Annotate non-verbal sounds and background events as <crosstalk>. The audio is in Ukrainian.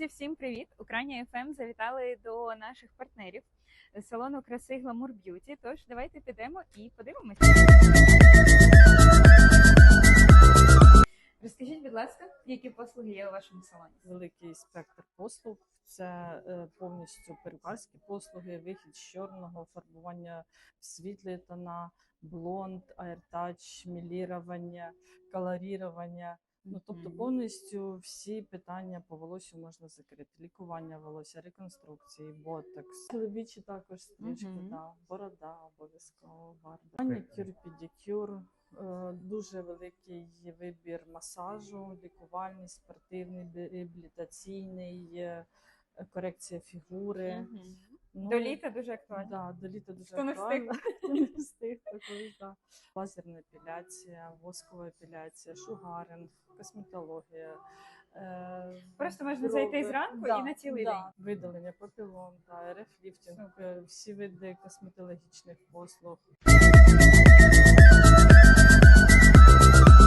Друзі, всім привіт! Україна ФМ завітали до наших партнерів салону краси Glamour Beauty. Тож давайте підемо і подивимося. Ласка, які послуги є у вашому салоні? великий спектр послуг. Це е, повністю перукарські послуги, вихід з чорного, фарбування в світлі тона, блонд, аертач, мілірування, колорірування. Ну, тобто повністю всі питання по волосю можна закрити. Лікування волосся, реконструкції, ботокс, чоловічі також стрижки, Мгм. да, борода обов'язково, барбер. Манікюр, педикюр, дуже великий вибір масажу, лікувальний, спортивний, реабілітаційний, е, корекція фігури. Мгм. Ну, До літа дуже актуально. Да, до літа дуже Хто не встиг. актуально. <laughs> Не встиг також, да. Лазерна епіляція, воскова епіляція, шугаринг, косметологія. Е, Просто можна брови. зайти зранку і на цілий да. день. Видалення папілон, да, РФ-ліфтинг, е, всі види косметологічних послуг.